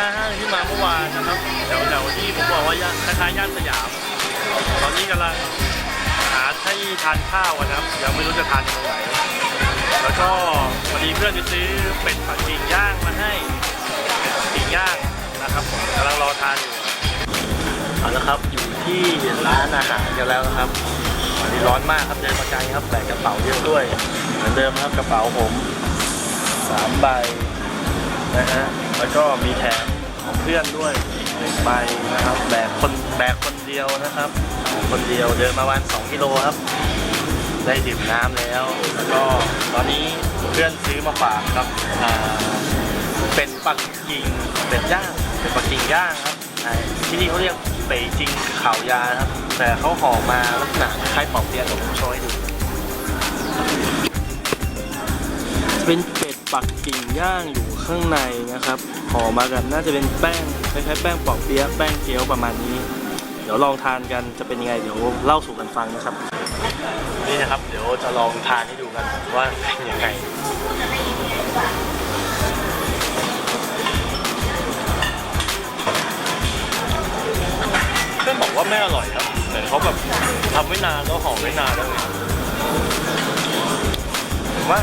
น้าห้างที่มาเมื่อวานนะครับแถวแถวๆที่ผมบอกว่าย่านคล้ายๆย่านสยาม ตอนนี้กำลังหาที่ทานข้าวนะครับยังไม่รู้จะทานตรงไหนแล้วก็พอดีเพื่อนไปซื้อเป็ดปักกิ่งย่างมาให้กิ่งย่างนะครับผมกำลังรอทานอยู่เอาละครับอยู่ที่ร้านอาหารกันแล้วนะครับวันนี้ร้อนมากครับเดินมาไกลครับแบกกระเป๋าเยอะด้วยเหมือนเดิมครับกระเป๋าผมสามใบนะฮะ แล้วก็มีแถมของเพื่อนด้วยอีกหนึ่งใบนะครับแบกคนแบกคนเดียวนะครับ คนเดียวเดินมาวันสองกิโลครับ ได้ดื่มน้ำแล้ว แล้วก็ตอนนี้เพื่อนซื้อมาฝากครับอ่าเป็นปักกิ่งเป็ดย่างเป็นปักกิ่งย่างครับอ่าที่นี่เขาเรียกเป่ยจิงข่าวยาครับ แต่เขาห่อมาลักษณะคล้ายปอกเปียกเดี๋ยวผมโชว์ให้ดูเป็นเป็ด ปักกิ่งย่างอยู่ข้างในนะครับห่อมากับน่าจะเป็นแป้งคล้ายๆแป้งปอกเปี๊ยะแป้งเกี๊ยวประมาณนี้ เดี๋ยวลองทานกันจะเป็นยังไงเดี๋ยวเล่าสู่กันฟังนะครับ นี่นะครับเดี๋ยวจะลองทานให้ดูกันว่าเป็นยังไงเพื่อนบอกว่าไม่อร่อยครับเหมือนเขาแบบทำไม่นานแล้วห่อไม่นานแล้ว ว่า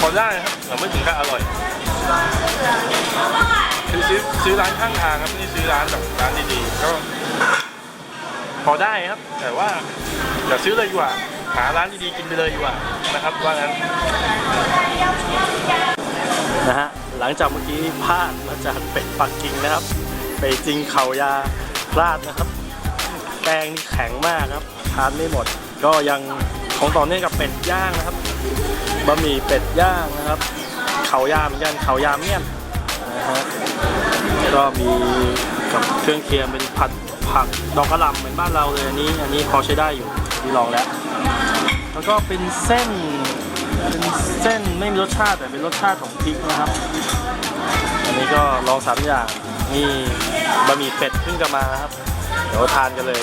พอได้ครับแต่ไม่ถึงกับอร่อยคือซื้อซื้อร้านข้างทางครับไม่ได้ซื้อร้านแบบร้านดีๆก็พอได้ครับ แต่ว่าอย่าซื้อเลยดีกว่า หาร้านดีๆกินไปเลยดีกว่านะครับว่างั้นนะฮะหลังจากเมื่อกี้พลาดมาจากเป็ดปักกิ่งนะครับไปจริงเขายาพลาดนะครับแป้งนี่แข็งมากครับทานไม่หมดก็ยัง ของต่อเนื่องกับเป็ดย่างนะครับบะหมี่เป็ดย่างนะครับ เขายาเหมือนกันเขายาเมี่ยนนะฮะก็มีกับเครื่องเคียงเป็นผัดผักดอกกระหล่ำเหมือนบ้านเราเลยอันนี้ อันนี้พอใช้ได้อยู่ที่ลองแล้ว แล้วก็เป็นเส้นเป็นเส้นไม่มีรสชาติแต่เป็นรสชาติของพริกนะครับ อันนี้ก็ลองสามอย่างนี่บะหมี่เป็ดเพิ่งจะมาครับ เดี๋ยวทานกันเลย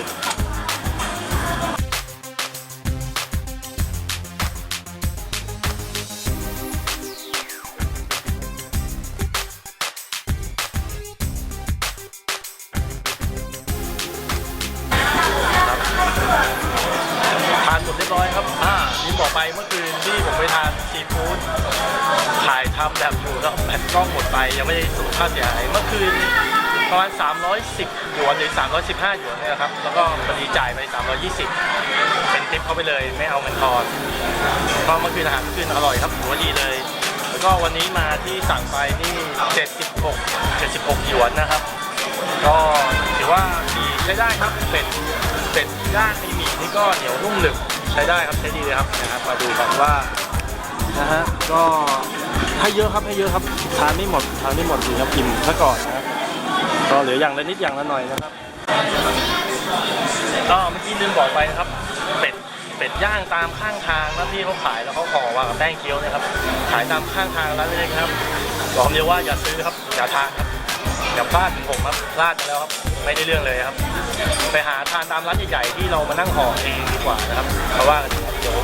หมดเรียบร้อยครับ อ่านี่บอกไปเมื่อคืนที่ผมไปทานซีฟู้ดถ่ายทำแบบอยู่แล้วแบตกล้องหมดไป ยังไม่ได้สรุปค่าเสียหายเมื่อคืนประมาณ 310 หยวนหรือ 315 หยวนเนี่ยนะครับ แล้วก็พอดีจ่ายไป 320 เป็นทิปเข้าไปเลย ไม่เอาเงินทอนก็เมื่อคืนอาหารเมื่อคืนอร่อยครับถือว่าดีเลย แล้วก็วันนี้มาที่สั่งไปนี่ 76 76 หยวนนะครับ ก็ถือว่าดีใช้ได้ครับเป็ดเป็ดย่างมีหมี่นี่ก็เหนียวนุ่มหนึบ ช้ได้ครับใช้ดีเลยครับนะครับมาดูกันว่านะฮะก็ให้เยอะครับให้เยอะครับทานไม่หมดทานไม่หมดจริงครับกินซะก่อนนะครับก็เหลืออย่างละนิดอย่างละหน่อยนะครับก็เมื่อกี้ลืมบอกไปนะครับเป็ดเป็ดย่างตามข้างทางแล้วที่เขาขายแล้วเขาห่อมากับแป้งเกี๊ยวนะครับ ขายตามข้างทางร้านเล็กๆครับบอกเดียวว่าอย่าซื้อครับอย่าทานครับ อย่าพลาดถึงผมครับพลาดไปแล้วครับไม่ได้เรื่องเลยครับ ไปหาทานตามร้านใหญ่ๆที่เรามานั่งห่อเองดีกว่านะครับ เพราะว่ากันครับเดี๋ยว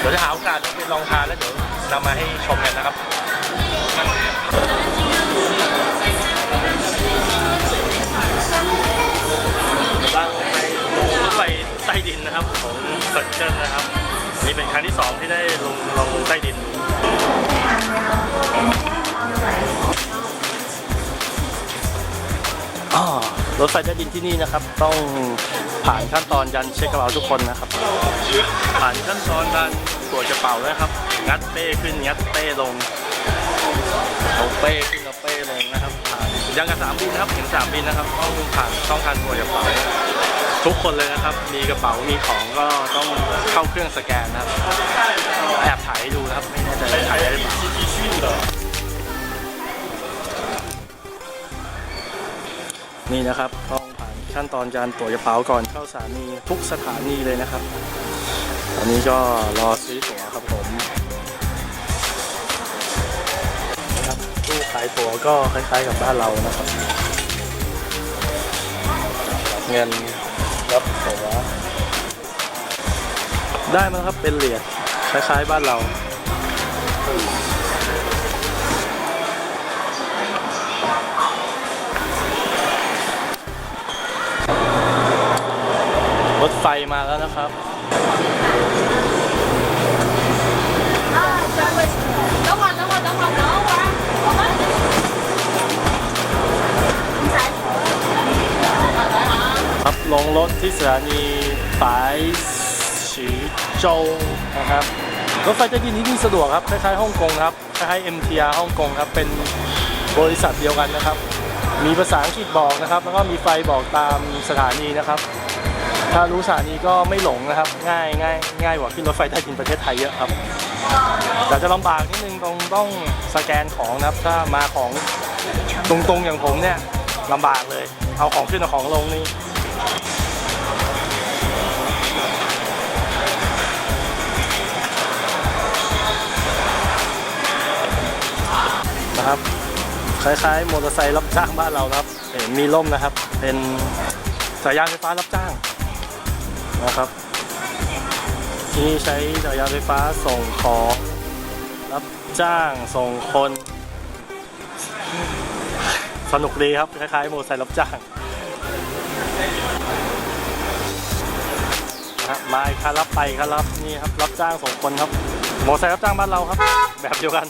เดี๋ยวจะหาโอกาสไปลองทานแล้วเดี๋ยวนำมาให้ชมกันนะครับ รถไฟใต้ดินที่นี่นะครับ ต้องผ่านขั้นตอนยันเช็คกระเป๋าทุกคนนะครับ ผ่านขั้นตอนการตรวจกระเป๋าด้วยครับ งัดเป้ขึ้นงัดเป้ลงเอาเป้ขึ้นเอาเป้ลงนะครับผ่านยังกับสามบินนะครับถึงสามบินนะครับ ต้องผ่านต้องการตรวจกระเป๋าทุกคนเลยนะครับ มีกระเป๋ามีของก็ต้องเข้าเครื่องสแกนนะครับ แอบถ่ายให้ดูนะครับไม่แน่ใจถ่ายได้หรือเปล่า นี่นะครับต้องผ่านขั้นตอนการตรวจกระเป๋าก่อนเข้าสถานีทุกสถานีเลยนะครับ ตอนนี้ก็รอซื้อตั๋วครับผมนะครับตู้ขายตั๋วก็คล้ายๆกับบ้านเรานะครับรับเงินรับตั๋วได้มั้งครับเป็นเหรียญคล้ายๆบ้านเรา รถไฟมาแล้วนะครับ ครับลงรถที่สถานีสายฉีโจวนะครับรถไฟใต้ดินที่นี่สะดวกครับคล้ายๆฮ่องกงครับคล้ายๆ MTR ฮ่องกงครับเป็นบริษัทเดียวกันนะครับ มีภาษาอังกฤษบอกนะครับ แล้วก็มีไฟบอกตามสถานีนะครับ ถ้ารู้สถานีก็ไม่หลงนะครับ ง่ายง่ายง่ายกว่าขึ้นรถไฟใต้ดินประเทศไทยเยอะครับแต่จะลำบากนิดนึงตรงต้องสแกนของนะครับ ถ้ามาของตรงๆอย่างผมเนี่ยลำบากเลย เอาของขึ้นเอาของลงนี่นะครับคล้ายๆมอเตอร์ไซค์รับจ้างบ้านเรานะครับเห็นมีร่มนะครับ เป็นสายยานไฟฟ้ารับจ้าง นะครับที่นี่ใช้จักรยานไฟฟ้าส่งของ รับจ้างส่งคน สนุกดีครับ คล้ายๆโมไซค์รับจ้างนะฮะมาอีกคันรับไปคันรับนี่ครับรับจ้างส่งคนครับโมไซค์รับจ้างบ้านเราครับ แบบเดียวกัน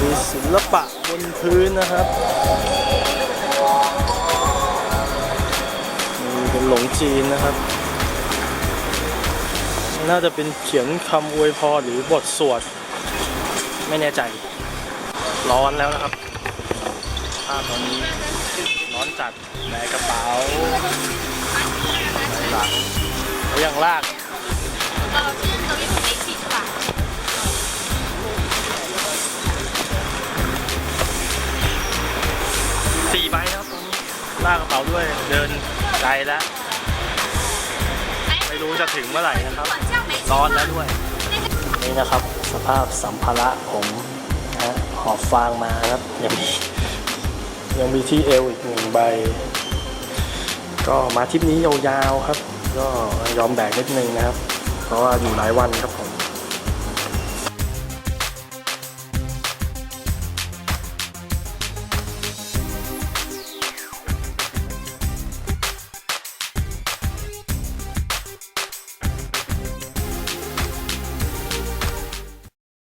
มีศิลปะบนพื้นนะครับ หลงจีนนะครับ น่าจะเป็นเขียนคำอวยพรหรือบทสวด ไม่แน่ใจ ร้อนแล้วนะครับภาพตอนนี้ร้อนจัดแในกระเป๋าหลังแล้วยังลากสี่ใบนะครับตรงนี้ลากกระเป๋าด้วยเดิน ไกลแล้ว ไม่รู้จะถึงเมื่อไหร่นะครับ ร้อนแล้วด้วย นี่นะครับสภาพสัมภาระผมนะหอบฟางมาครับ ยังมียังมีที่เอวอีกหนึ่งใบ ก็มาทริปนี้ยาวๆครับ ก็ยอมแบกนิดนึงนะครับ เพราะว่าอยู่หลายวันครับผม